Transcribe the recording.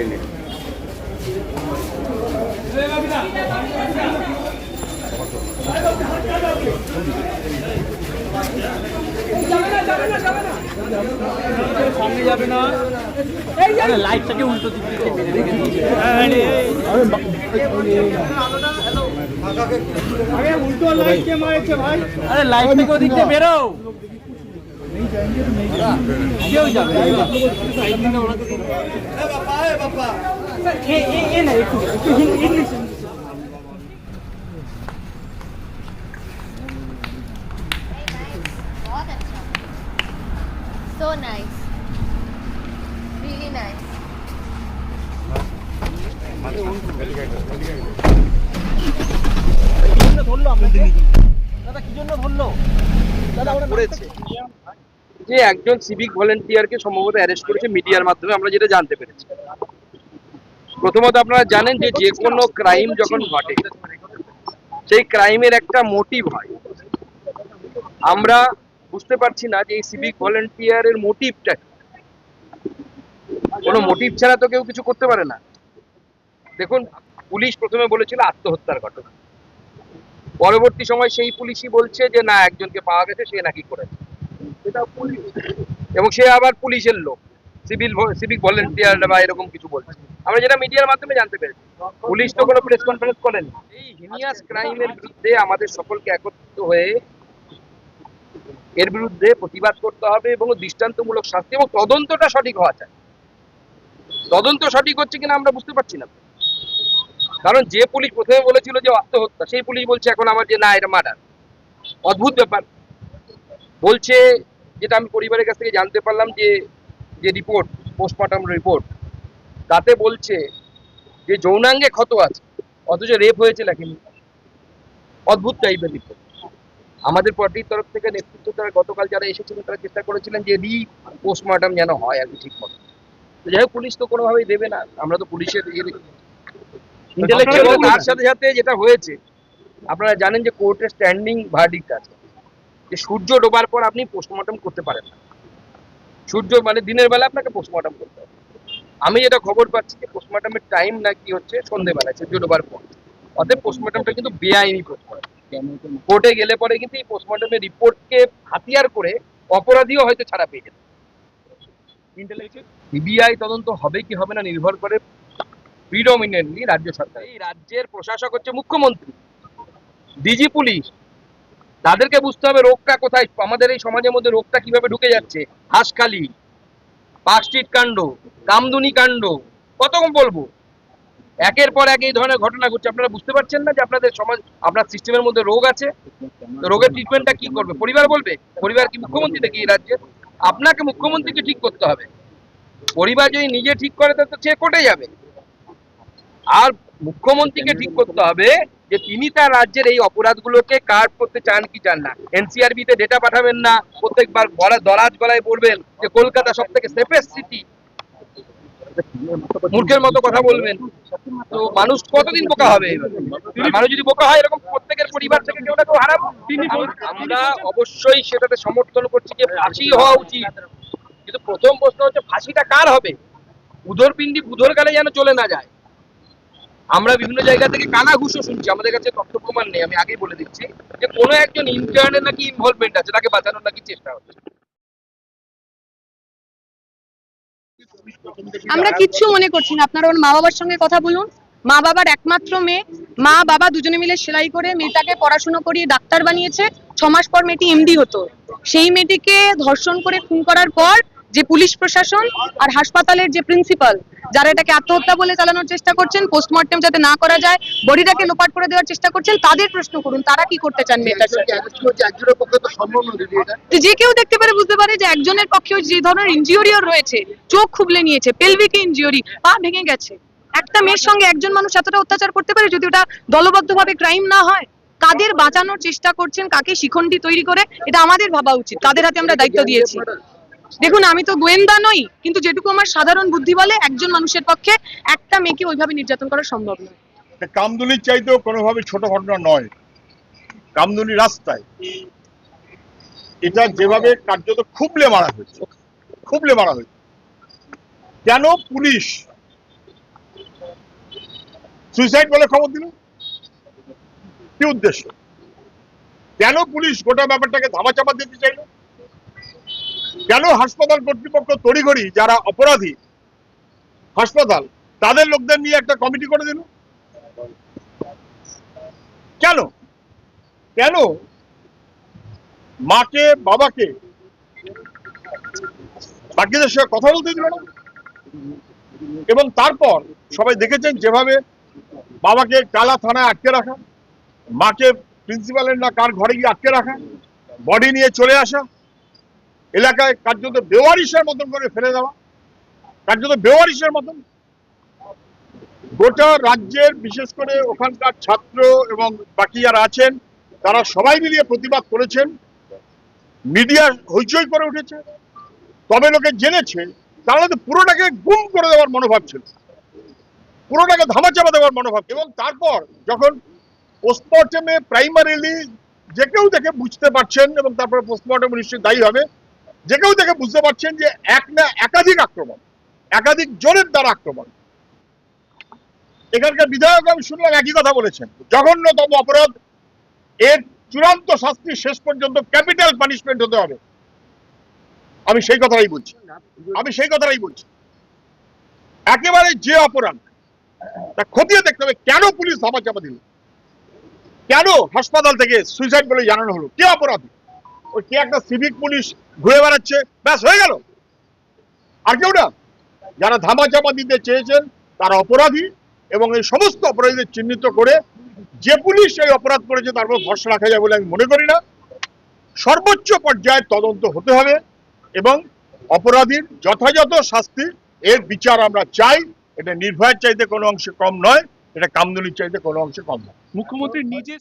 এনে। সামনে যাবে না আরে লাইটটাকে উল্টো দিক উল্টো লাইট কে মারেছে ভাই আরে লাইট থেকে বেরো। কেউ যাবে So nice. Really nice. ধরলো আপনাকে দাদা কি জন্য ধরলো দাদা ওরা পড়েছে যে একজন সিভিক ভলেন্টিয়ারকে সম্ভবত অ্যারেস্ট করেছে মিডিয়ার মাধ্যমে, আমরা যেটা জানতে পেরেছি। প্রথমত আপনারা জানেন যে যে কোনো ক্রাইম যখন ঘটে, সেই ক্রাইমের একটা মোটিভ হয়। আমরা বুঝতে পারছি না যে এই সিভিক ভলেন্টিয়ারের মোটিভটা কোনো মোটিভ ছাড়া তো কেউ কিছু করতে পারে না। দেখুন, পুলিশ প্রথমে বলেছিল আত্মহত্যার ঘটনা। পরবর্তী সময় সেই পুলিশই বলছে যে, না, একজনকে পাওয়া গেছে, সে নাকি করেছে। এবং সে আবার পুলিশের লোক। সিভিল সিভিক ভলেন্টিয়ার বা এরকম কিছু বলছে। আমরা যেটা মিডিয়ার মাধ্যমে জানতে পেরেছি। পুলিশ তো কোনো প্রেস কনফারেন্স করেন। এই হিনিয়াস ক্রাইমের বিরুদ্ধে আমাদের সকলকে একত্রিত হয়ে এর বিরুদ্ধে প্রতিবাদ করতে হবে এবং দৃষ্টান্তমূলক শাস্তি এবং তদন্তটা সঠিক হওয়া চাই। তদন্ত সঠিক হচ্ছে কিনা আমরা বুঝতে পারছি না। কারণ যে পুলিশ প্রথমে বলেছিল যে আত্মহত্যা, সেই পুলিশ বলছে এখন আমার যে না, এটা মার্ডার অদ্ভুত ব্যাপার। বলছে যেটা আমি পরিবারের কাছ থেকে জানতে পারলাম যে যে রিপোর্ট পোস্টমর্টম রিপোর্ট তাতে বলছে যে যৌনাঙ্গে ক্ষত আছে অথচ রেপ হয়েছে লেখেনি অদ্ভুত টাইপের রিপোর্ট আমাদের পার্টির তরফ থেকে নেতৃত্ব তারা গতকাল যারা এসেছিলেন তারা চেষ্টা করেছিলেন যে রি পোস্টমর্টম যেন হয় আর কি ঠিক মতো। তো যাই হোক পুলিশ তো কোনোভাবেই দেবে না। আমরা তো পুলিশের ইয়ে ইন্টেলেকচুয়াল তার সাথে সাথে যেটা হয়েছে আপনারা জানেন যে কোর্টের স্ট্যান্ডিং ভার্ডিক্ট আছে। যে সূর্য ডোবার পর আপনি পোস্টমর্টম করতে পারেন না। সূর্য মানে দিনের বেলা আপনাকে পোস্টমর্টম করতে হবে। আমি যেটা খবর পাচ্ছি যে পোস্টমর্টমের টাইম নাকি হচ্ছে সন্ধেবেলায় সূর্য ডোবার পর। অতএব পোস্টমর্টমটা কিন্তু বেআইনি পোস্টমর্টম কোর্টে গেলে পরে কিন্তু এই পোস্টমর্টমের রিপোর্টকে হাতিয়ার করে অপরাধীও হয়তো ছাড়া পেয়ে যেতে সিবিআই তদন্ত হবে কি হবে না নির্ভর করে প্রিডমিনেন্টলি রাজ্য সরকার। এই রাজ্যের প্রশাসক হচ্ছে মুখ্যমন্ত্রী। DG police. তাদেরকে বুঝতে হবে রোগটা কোথায়, আমাদের এই সমাজের মধ্যে রোগটা কীভাবে ঢুকে যাচ্ছে। হাঁসখালি পার্কস্ট্রিট কাণ্ড কামদুনি কাণ্ড, কত বলব? একের পর এক এই ধরনের ঘটনা ঘটছে। আপনারা বুঝতে পারছেন না যে আপনাদের সমাজ, আপনার সিস্টেমের মধ্যে রোগ আছে? রোগের ট্রিটমেন্টটা কি করবে? পরিবার বলবে? পরিবার কি মুখ্যমন্ত্রী দেখি এই রাজ্যে আপনাকে মুখ্যমন্ত্রীকে ঠিক করতে হবে। পরিবার যদি নিজে ঠিক করে তো সে কোর্টে যাবে। আর মুখ্যমন্ত্রীকে ঠিক করতে হবে যে তিনি তার রাজ্যের এই অপরাধগুলোকে কার্ড করতে চান কি চান না? এনসিআরবি তে ডেটা পাঠাবেন না, প্রত্যেকবার গলা দরাজ গলায় বলবেন যে কলকাতা সব থেকে সেফেস্ট সিটি মূর্খের মতো কথা বলবেন। তো মানুষ কতদিন বোকা হবে? মানুষ যদি বোকা হয়, এরকম প্রত্যেকের পরিবার থেকে কেউ না কেউ হারাবো। আমরা অবশ্যই সেটাতে সমর্থন করছি যে ফাঁসি হওয়া উচিত। কিন্তু প্রথম প্রশ্ন হচ্ছে, ফাঁসিটা কার হবে? উদর পিণ্ডি বুধর গালে যেন চলে না যায়। আমরা বিভিন্ন জায়গা থেকে কানা ঘুষো শুনছি, আমাদের কাছে তথ্য প্রমাণ নেই, আমি আগেই বলে দিচ্ছি যে কোনো একজন ইন্টার্নের নাকি ইনভলভমেন্ট আছে, তাকে বাঁচানোর নাকি চেষ্টা হচ্ছে। আমরা কিচ্ছু মনে করছি না, আপনারা ওর মা বাবার সঙ্গে কথা বলুন। মা বাবার একমাত্র মেয়ে, মা, বাবা দুজনে মিলে সেলাই করে মেয়েটাকে পড়াশোনা করিয়ে ডাক্তার বানিয়েছে ছ মাস পর মেয়েটি এমডি হতো। সেই মেয়েটিকে ধর্ষণ করে খুন করার পর যে পুলিশ প্রশাসন আর হাসপাতালের যে প্রিন্সিপাল যারা এটাকে আত্মহত্যা বলে চালানোর চেষ্টা করছেন পোস্টমর্টম যাতে না করা যায় বডিটাকে লোপাট করে দেওয়ার চেষ্টা করছেন তাদের প্রশ্ন করুন তারা কি করতে চান মেয়েটার যে কেউ দেখতে পারে বুঝতে পারে যে একজনের পক্ষে যে ধরনের ইনজিওরিও রয়েছে চোখ খুবলে নিয়েছে পেলভিক ইনজিওরি পা ভেঙে গেছে। একটা মেয়ের সঙ্গে একজন মানুষ এতটা অত্যাচার করতে পারে যদি ওটা দলবদ্ধভাবে ক্রাইম না হয়? কাদের বাঁচানোর চেষ্টা করছেন? কাকে শিখণ্ডী তৈরি করে? এটা আমাদের ভাবা উচিত কাদের হাতে আমরা দায়িত্ব দিয়েছি। দেখুন, আমি তো গোয়েন্দা নই, কিন্তু যেটুকু আমার সাধারণ বুদ্ধি বলে, একজন মানুষের পক্ষে একটা মেয়েকে ওইভাবে নির্যাতন করা সম্ভব নয়। এটা কামদুনির চাইতেও কোনোভাবে ছোট ঘটনা নয়। কামদুনি রাস্তায়। এটা যেভাবে কার্যত খুবলে মারা হয়েছে, খুবলে মারা হয়েছে। কেন পুলিশ সুইসাইড বলে খবর দিল? কি উদ্দেশ্য? কেন পুলিশ গোটা ব্যাপারটাকে ধামাচাপা দিতে চাইল? কেন হাসপাতাল কর্তৃপক্ষ তড়িঘড়ি যারা অপরাধী হাসপাতাল, তাদের লোকদের নিয়ে একটা কমিটি করে দিল? কেন? কেন? মাকে, বাবাকে? বাকিদের সঙ্গে কথা বলতে দিল না? এবং তারপর সবাই দেখেছেন যেভাবে বাবাকে কালা থানায় আটকে রাখা, মাকে প্রিন্সিপালের না কার ঘরে গিয়ে আটকে রাখা, বডি নিয়ে চলে আসা এলাকায় কার্যত বেওয়ারিশের মতন করে ফেলে দেওয়া, কার্যত বেওয়ারিশের মতন। গোটা রাজ্যের, বিশেষ করে ওখানকার ছাত্র এবং বাকি যারা আছেন, তারা সবাই মিলিয়ে প্রতিবাদ করেছেন। মিডিয়া হইচই করে উঠেছে। তবে লোকে জেনেছে, তাহলে তো পুরোটাকে গুম করে দেওয়ার মনোভাব ছিল। পুরোটাকে ধামাচাপা দেওয়ার মনোভাব এবং তারপর যখন পোস্টমর্টমে প্রাইমারিলি যে কেউ দেখে বুঝতে পারছেন এবং তারপরে পোস্টমর্টম নিশ্চয়ই দায়ী হবে যে কেউ দেখে বুঝতে পারছেন যে এক না, একাধিক আক্রমণ, একাধিক জোরের দ্বারা আক্রমণ। এখানকার বিধায়ক আমি শুনলাম একই কথা বলেছেন, জঘন্যতম অপরাধ, এর চূড়ান্ত শাস্তি শেষ পর্যন্ত ক্যাপিটাল পানিশমেন্ট হতে হবে। আমি সেই কথাটাই বলছি, আমি সেই কথাটাই বলছি। একেবারে যে অপরাধ, তা খতিয়ে দেখতে হবে কেন পুলিশ ধামাচাপা দিল। কেন হাসপাতাল থেকে সুইসাইড বলে জানানো হলো? কে অপরাধী? ওই কে একটা সিভিক পুলিশ ঘুরে বেড়াচ্ছে, ব্যাস, হয়ে গেল। আর কেউ না। যারা ধামাচাপা দিতে চেয়েছেন, তারা অপরাধী এবং এই সমস্ত অপরাধীদের চিহ্নিত করে যে পুলিশ এই অপরাধ করেছে, তার উপর ভরসা রাখা যায় বলে আমি মনে করি না। সর্বোচ্চ পর্যায়ে তদন্ত হতে হবে এবং অপরাধীর যথাযথ শাস্তি এর বিচার আমরা চাই। এটা নির্ভয়ের চাইতে কোনো অংশে কম নয়, এটা কামদুনির চাইতে কোনো অংশে কম নয়। মুখ্যমন্ত্রী নিজে